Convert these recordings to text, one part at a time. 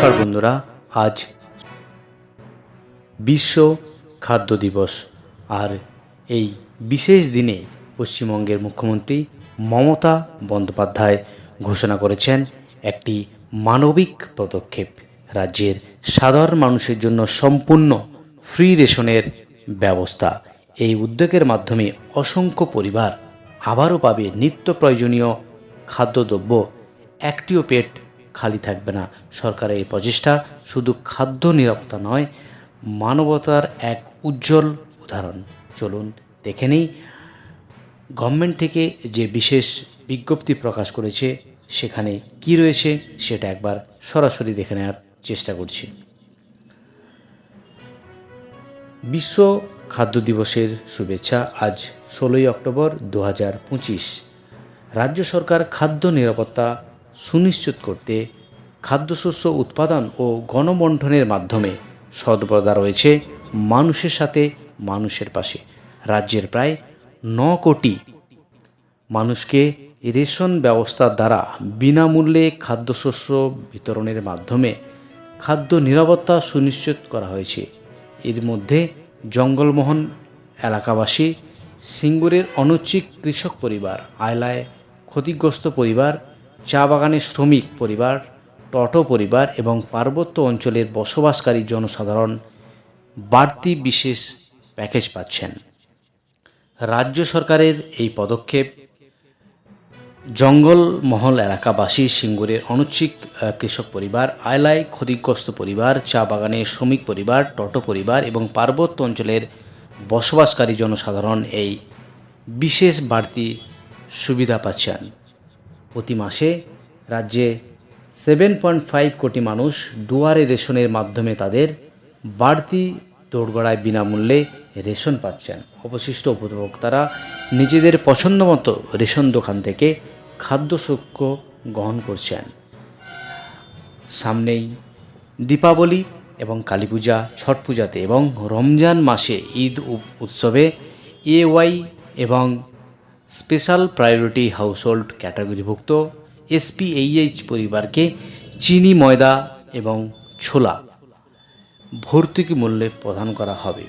নমস্কার বন্ধুরা, আজ বিশ্ব খাদ্য দিবস। আর এই বিশেষ দিনে পশ্চিমবঙ্গের মুখ্যমন্ত্রী মমতা বন্দ্যোপাধ্যায় ঘোষণা করেছেন একটি মানবিক পদক্ষেপ। রাজ্যের সাধারণ মানুষের জন্য সম্পূর্ণ ফ্রি রেশনের ব্যবস্থা। এই উদ্যোগের মাধ্যমে অসংখ্য পরিবার আবারও পাবে নিত্য প্রয়োজনীয় খাদ্যদ্রব্য, একটিও পেট খালি থাকবে না। সরকারের এই প্রচেষ্টা শুধু খাদ্য নিরাপত্তা নয়, মানবতার এক উজ্জ্বল উদাহরণ। চলুন দেখে নিই গভর্নমেন্ট থেকে যে বিশেষ বিজ্ঞপ্তি প্রকাশ করেছে, সেখানে কি রয়েছে সেটা একবার সরাসরি দেখে নেওয়ার চেষ্টা করছি। বিশ্ব খাদ্য দিবসের শুভেচ্ছা আজ ষোলোই অক্টোবর দু হাজার পঁচিশ। রাজ্য সরকার খাদ্য নিরাপত্তা সুনিশ্চিত করতে খাদ্যশস্য উৎপাদন ও গণবণ্টনের মাধ্যমে সর্বদা রয়েছে মানুষের সাথে মানুষের পাশে। রাজ্যের প্রায় ন কোটি মানুষকে রেশন ব্যবস্থার দ্বারা বিনামূল্যে খাদ্যশস্য বিতরণের মাধ্যমে খাদ্য নিরাপত্তা সুনিশ্চিত করা হয়েছে। এর মধ্যে জঙ্গলমোহন এলাকাবাসী, সিঙ্গুরের অনুচ্চিক কৃষক পরিবার, আয়লায় ক্ষতিগ্রস্ত পরিবার চা বাগানের শ্রমিক পরিবার টটো পরিবার এবং পার্বত্য অঞ্চলের বসবাসকারী জনসাধারণ বাড়তি বিশেষ প্যাকেজ পাচ্ছেন। রাজ্য সরকারের এই পদক্ষেপ জঙ্গলমহল এলাকাবাসী সিঙ্গুরের অনুচ্ছিক কৃষক পরিবার আয়লায় ক্ষতিগ্রস্ত পরিবার চা বাগানের শ্রমিক পরিবার টটো পরিবার এবং পার্বত্য অঞ্চলের বসবাসকারী জনসাধারণ এই বিশেষ বাড়তি সুবিধা পাচ্ছেন। প্রতি মাসে রাজ্যে সেভেন পয়েন্ট ফাইভ কোটি মানুষ দুয়ারে রেশনের মাধ্যমে তাদের বাড়তি দোরগড়ায় বিনামূল্যে রেশন পাচ্ছেন। অবশিষ্ট উপভোক্তারা নিজেদের পছন্দমতো রেশন দোকান থেকে খাদ্যশস্য গ্রহণ করছেন। সামনেই দীপাবলি এবং কালী পূজা ছট পূজাতে এবং রমজান মাসে ঈদ উৎসবে এওয়াই এবং স্পেশাল প্রায়োরিটি হাউসহোল্ড ক্যাটাগরিভুক্ত এসপিএইচ পরিবারকে চিনি, ময়দা এবং ছোলা ভর্তুকি মূল্যে প্রদান করা হবে।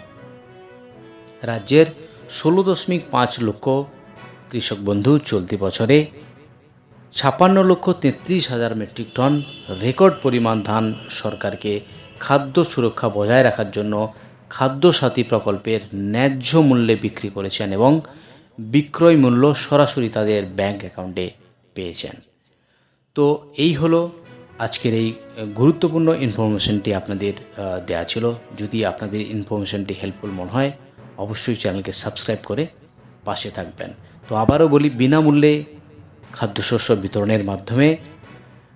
রাজ্যের ষোলো দশমিক পাঁচ লক্ষ কৃষক বন্ধু চলতি বছরে ছাপ্পান্ন লক্ষ তেত্রিশ হাজার মেট্রিক টন রেকর্ড পরিমাণ ধান সরকারকে খাদ্য সুরক্ষা বজায় রাখার জন্য খাদ্য সাথী প্রকল্পের ন্যায্য মূল্যে বিক্রি করেছেন এবং বিক্রয় মূল্য সরাসরি তাদের ব্যাংক অ্যাকাউন্টে পেয়েছেন। তো এই হলো আজকের এই গুরুত্বপূর্ণ ইনফরমেশনটি আপনাদের দেয়া ছিল। যদি আপনাদের ইনফরমেশনটি হেল্পফুল মনে হয়, অবশ্যই চ্যানেলকে সাবস্ক্রাইব করে পাশে থাকবেন। তো আবারও বলি, বিনামূল্যে খাদ্যশস্য বিতরণের মাধ্যমে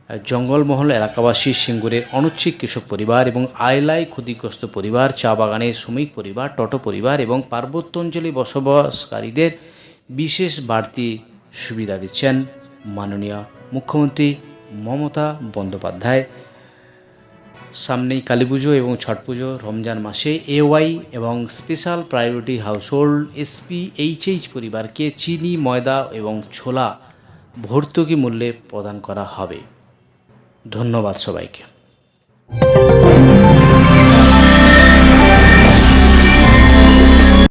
জঙ্গলমহল এলাকাবাসী, সিঙ্গুরের অনুচ্ছিক কৃষক পরিবার এবং আয়লায় ক্ষতিগ্রস্ত পরিবার, চা বাগানের শ্রমিক পরিবার, টটো পরিবার এবং পার্বত্য অঞ্চলে বসবাসকারীদের বিশেষ বাড়তি সুবিধা দিচ্ছেন মাননীয় মুখ্যমন্ত্রী মমতা বন্দ্যোপাধ্যায়। সামনেই কালী পুজো এবং ছট পুজো রমজান মাসে এওয়াই এবং special priority household SP HH পরিবারকে চিনি, ময়দা এবং ছোলা ভর্তুকি মূল্যে প্রদান করা হবে। ধন্যবাদ সবাইকে।